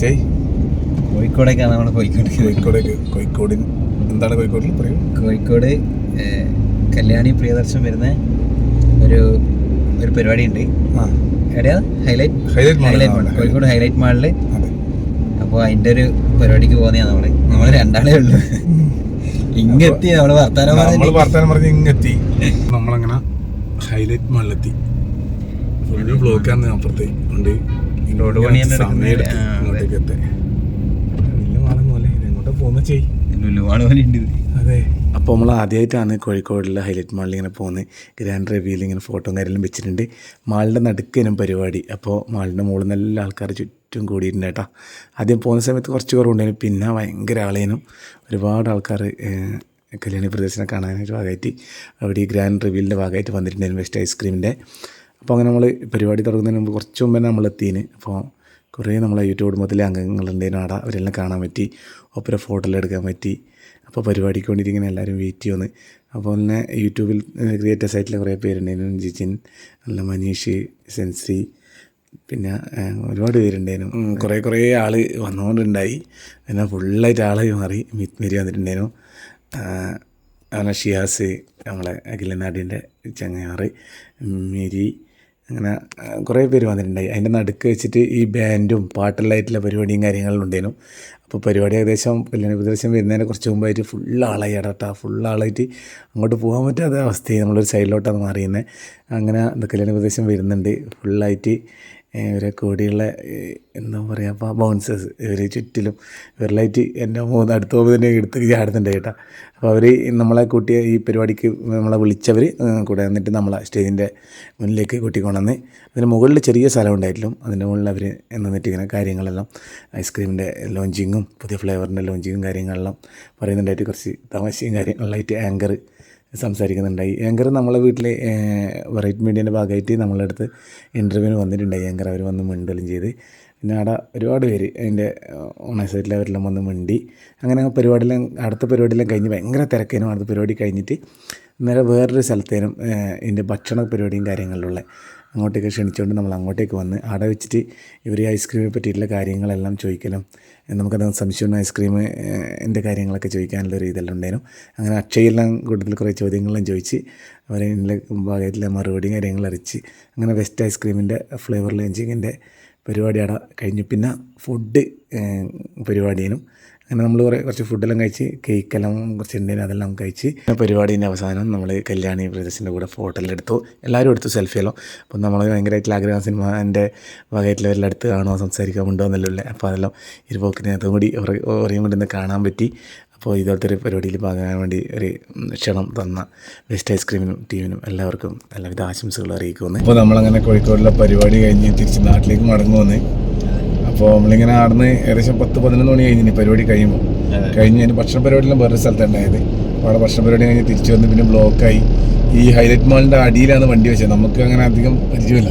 അച്ഛേ കോഴിക്കോടേക്കാണ് നമ്മൾ പോയിക്കൊണ്ടിരിക്കുന്നത് കോഴിക്കോടേക്ക് കോഴിക്കോടിൻ എന്താണ് കോഴിക്കോടിൽ പറയൂ? കോഴിക്കോട് കല്യാണി പ്രിയദർശൻ വരുന്ന ഒരു ഒരു പരിപാടി ഉണ്ട് എവിടെയാ? Highlight? Highlight Mall. Kozhikode Highlight. മാളിൽ അപ്പോൾ അതിന്റെ ഒരു പരിപാടിക്ക് പോകുന്നതാണ് നമ്മൾ. നമ്മൾ രണ്ടാളേ ഉള്ളൂ. ഇങ്ങെത്തി നമ്മൾ വർത്താനം നമ്മൾ പറഞ്ഞ് വർത്താനം പറഞ്ഞ് ഇങ്ങെത്തി. നമ്മളങ്ങനെ ഹൈലൈറ്റ് മാളിലെത്തി. ഫുള്ള് ബ്ലോക്കാന്ന് അപ്പുറത്തെ. ഉണ്ട്. റോഡ് ആ, അതെ. പോകുന്ന ചെയ് പോലെ ഉണ്ട് അപ്പോൾ നമ്മൾ ആദ്യമായിട്ടാണ് കോഴിക്കോടുള്ള ഹൈലൈറ്റ് മാളിൽ ഇങ്ങനെ പോകുന്നത് ഗ്രാൻഡ് റിവ്യൂവിൽ ഇങ്ങനെ ഫോട്ടോ കാര്യമെല്ലാം വെച്ചിട്ടുണ്ട്. മാളിന്റെ നടുക്കനും പരിപാടി. അപ്പോൾ മാളിന്റെ മുകളിൽ നല്ല ആൾക്കാർ ചുറ്റും കൂടിയിട്ടുണ്ട് കേട്ടോ. ആദ്യം പോകുന്ന സമയത്ത് കുറച്ച് കുറവുണ്ടായിരുന്നു. പിന്നെ ഭയങ്കര ആളേനും. ഒരുപാട് ആൾക്കാർ കല്യാണി പ്രദേശനെ കാണാനായിട്ട് ഭാഗമായിട്ട് അവിടെ ഈ ഗ്രാൻഡ് റിവ്യൂലിന്റെ ഭാഗമായിട്ട് വന്നിട്ടുണ്ടായിരുന്നു. വെസ്റ്റ് ഐസ്ക്രീമിന്റെ അപ്പോൾ അങ്ങനെ നമ്മൾ പരിപാടി തുടങ്ങുന്നതിന് മുമ്പ് കുറച്ച് മുമ്പ് തന്നെ നമ്മൾ എത്തിന് അപ്പോൾ കുറേ നമ്മളെ യൂട്യൂബ് കുടുംബത്തിലെ അംഗങ്ങളുണ്ടായിരുന്നു അവിടെ അവരെല്ലാം കാണാൻ പറ്റി ഒപ്പര ഫോട്ടോ എടുക്കാൻ പറ്റി. അപ്പോൾ പരിപാടിക്ക് വേണ്ടിയിട്ട് ഇങ്ങനെ എല്ലാവരും വെയിറ്റ് ചെയ്യുന്നു. അപ്പോൾ തന്നെ യൂട്യൂബിൽ ക്രിയേറ്റേഴ്സ് ആയിട്ടുള്ള കുറേ പേരുണ്ടായിരുന്നു. ജിജിൻ അല്ല മനീഷ് സെൻസി പിന്നെ ഒരുപാട് പേരുണ്ടായിരുന്നു. കുറേ കുറേ ആൾ വന്നുകൊണ്ടുണ്ടായി എന്നാൽ ഫുള്ളായിട്ട് ആൾ മാറി മിത് മേരി വന്നിട്ടുണ്ടായിരുന്നു. അങ്ങനെ ഷിയാസ് നമ്മളെ അഖിലനാടിന്റെ ചങ്ങയാറ് മേരി അങ്ങനെ കുറേ പേര് വന്നിട്ടുണ്ടായി. അതിന്റെ നടുക്ക് വെച്ചിട്ട് ഈ ബാൻഡും പാട്ടെല്ലായിട്ടുള്ള പരിപാടിയും കാര്യങ്ങളും ഉണ്ടായിരുന്നു. അപ്പോൾ പരിപാടി ഏകദേശം കല്യാണ പ്രദേശം വരുന്നതിന് കുറച്ച് മുമ്പായിട്ട് ഫുൾ ആളായി ഇടട്ടാ ഫുൾ ആളായിട്ട് അങ്ങോട്ട് പോകാൻ പറ്റാത്ത അവസ്ഥയായി നമ്മളൊരു സൈഡിലോട്ടാണ് മാറിയുന്നത് അങ്ങനെ കല്യാണ പ്രദേശം വരുന്നുണ്ട്. ഫുള്ളായിട്ട് ഇവരെ കൂടിയുള്ള എന്താ പറയുക അപ്പോൾ ബൗൺസേഴ്സ്. ഇവർ ചുറ്റിലും ഇവരിലായിട്ട് എന്റെ മൂന്ന് അടുത്ത് പോകുമ്പോൾ തന്നെ എടുത്ത് ചാടുന്നുണ്ട് കേട്ടോ. അപ്പോൾ അവർ നമ്മളെ കൂട്ടിയ ഈ പരിപാടിക്ക് നമ്മളെ വിളിച്ചവർ കൂടെ വന്നിട്ട് നമ്മളെ സ്റ്റേജിന്റെ മുന്നിലേക്ക് കൂട്ടിക്കൊണ്ടുവന്ന് അതിന് മുകളിൽ ചെറിയ സ്ഥലം ഉണ്ടായിട്ടും അതിന്റെ മുകളിൽ അവർ നിന്നിട്ട് ഇങ്ങനെ കാര്യങ്ങളെല്ലാം ഐസ്ക്രീമിന്റെ ലോഞ്ചിങ്ങും പുതിയ ഫ്ലേവറിന്റെ ലോഞ്ചിങ്ങും കാര്യങ്ങളെല്ലാം പറയുന്നുണ്ടായിട്ട് കുറച്ച് തമാശയും കാര്യങ്ങളിലായിട്ട് ആങ്കർ സംസാരിക്കുന്നുണ്ടായി. ഏങ്കർ നമ്മളെ വീട്ടിൽ വെറൈറ്റി മീഡിയന്റെ ഭാഗമായിട്ട് നമ്മളെ അടുത്ത് ഇന്റർവ്യൂവിന് വന്നിട്ടുണ്ടായി. ഏങ്കർ അവർ വന്ന് മിണ്ടലും ചെയ്ത്. പിന്നെ അവിടെ ഒരുപാട് പേര് അതിന്റെ ഓണേഴ്സായിട്ടുള്ള അവരെല്ലാം വന്ന് മിണ്ടി. അങ്ങനെ ആ പരിപാടിയെല്ലാം അടുത്ത പരിപാടിയെല്ലാം കഴിഞ്ഞ് ഭയങ്കര തിരക്കേനും. അടുത്ത പരിപാടി കഴിഞ്ഞിട്ട് നേരെ വേറൊരു സ്ഥലത്തേനും ഇതിന്റെ ഭക്ഷണ പരിപാടിയും കാര്യങ്ങളിലുള്ള അങ്ങോട്ടേക്ക് ക്ഷണിച്ചുകൊണ്ട് നമ്മൾ അങ്ങോട്ടേക്ക് വന്ന് അവിടെ വെച്ചിട്ട് ഇവർ ഐസ്ക്രീമിനെ പറ്റിയിട്ടുള്ള കാര്യങ്ങളെല്ലാം ചോദിക്കലും നമുക്കത് സംശയം ഐസ്ക്രീം എന്റെ കാര്യങ്ങളൊക്കെ ചോദിക്കാനുള്ള ഒരു ഇതെല്ലാം ഉണ്ടായിരുന്നു. അങ്ങനെ അക്ഷയെല്ലാം കൂടുതൽ കുറേ ചോദ്യങ്ങളെല്ലാം ചോദിച്ച് അവരെ ഭാഗത്തിലെ മറുപടിയും കാര്യങ്ങളും അറിയിച്ച് അങ്ങനെ വെസ്റ്റ് ഐസ്ക്രീമിന്റെ ഫ്ലേവർ ലോഞ്ചിങ്ങിന്റെ പരിപാടി അവിടെ കഴിഞ്ഞു. പിന്നെ ഫുഡ് പരിപാടിയിലും അങ്ങനെ നമ്മൾ കുറേ കുറച്ച് ഫുഡെല്ലാം കഴിച്ച് കേക്കെല്ലാം കുറച്ച് ഉണ്ടായിരുന്നു അതെല്ലാം കഴിച്ച് പരിപാടീന്റെ അവസാനം നമ്മൾ കല്യാണി ബ്രദേഴ്സിന്റെ കൂടെ ഫോട്ടോ എടുത്തു. എല്ലാവരും എടുത്തു സെൽഫിയെല്ലാം അപ്പോൾ നമ്മൾ ഭയങ്കരമായിട്ടുള്ള ആഗ്രഹം സിനിമ എന്റെ വകയറ്റിലെല്ലാം അടുത്ത് കാണുമോ സംസാരിക്കാൻ ഉണ്ടോ എന്നല്ലേ അപ്പോൾ അതെല്ലാം ഇരുപോക്കിനകത്തും കൂടി ഒരേം ഒന്ന് കാണാൻ പറ്റി. അപ്പോൾ ഇതുപോലത്തെ ഒരു പരിപാടിയിൽ പങ്കാൻ വേണ്ടി ഒരു ക്ഷണം തന്ന വെസ്റ്റ് ഐസ്ക്രീമിനും ടീമിനും എല്ലാവർക്കും എല്ലാവിധ ആശംസകൾ അറിയിക്കുന്നു അപ്പോൾ നമ്മളങ്ങനെ കോഴിക്കോടുള്ള പരിപാടി കഴിഞ്ഞ് തിരിച്ച് നാട്ടിലേക്ക് മടങ്ങുമെന്ന് അപ്പോൾ നമ്മളിങ്ങനെ ആടുന്ന് ഏകദേശം പത്ത് പതിനൊന്ന് മണി കഴിഞ്ഞു പരിപാടി കഴിയുമ്പോൾ കഴിഞ്ഞ് അതിന് ഭക്ഷണ പരിപാടിയെല്ലാം വേറെ സ്ഥലത്താണ് ഉണ്ടായത് അപ്പോൾ അവിടെ ഭക്ഷണ പരിപാടി കഴിഞ്ഞ് തിരിച്ചു വന്ന് പിന്നെ ബ്ലോക്കായി ഈ ഹൈലൈറ്റ് മാളിന്റെ അടിയിലാണ് വണ്ടി വെച്ചത്. നമുക്ക് അങ്ങനെ അധികം പരിചയമില്ല.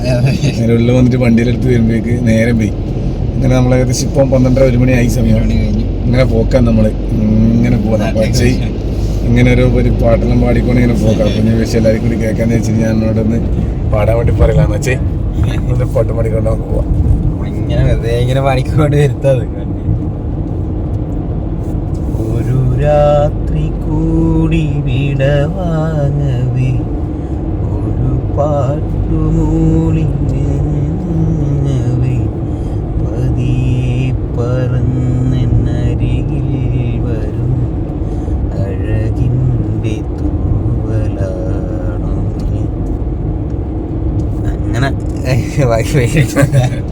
അങ്ങനെ ഉള്ളിൽ വന്നിട്ട് വണ്ടിയിലെടുത്ത് വരുമ്പോഴേക്ക് നേരം പോയി. അങ്ങനെ നമ്മൾ ഏകദേശം ഇപ്പം പന്ത്രണ്ടര ഒരു മണി ആയി സമയം. ഇങ്ങനെ പോക്കാൻ നമ്മൾ ഇങ്ങനെ പോകുന്നത് പക്ഷേ ഇങ്ങനെ ഒരു ഒരു പാട്ടെല്ലാം പാടിക്കൊണ്ട് ഇങ്ങനെ പോക്കാം അപ്പം ഞാൻ വിഷയം എല്ലാവരും കൂടി കേൾക്കാന്ന് വെച്ചിട്ട് ഞാൻ എന്നോടൊന്ന് പാടാൻ വേണ്ടി പറയലാന്ന് വെച്ചേ. ഒന്ന് പാട്ട് പാടിക്കൊണ്ട് നമുക്ക് പോവാം. ഇങ്ങനെ വെറുതെ ഇങ്ങനെ പണിക്കൊണ്ട് വരുത്തത്. ഒരു രാത്രി കൂടി വിട വാങ്ങവേ. ഒരു പാട്ടുമൂളി വൈഫ് പതിയെ വരും.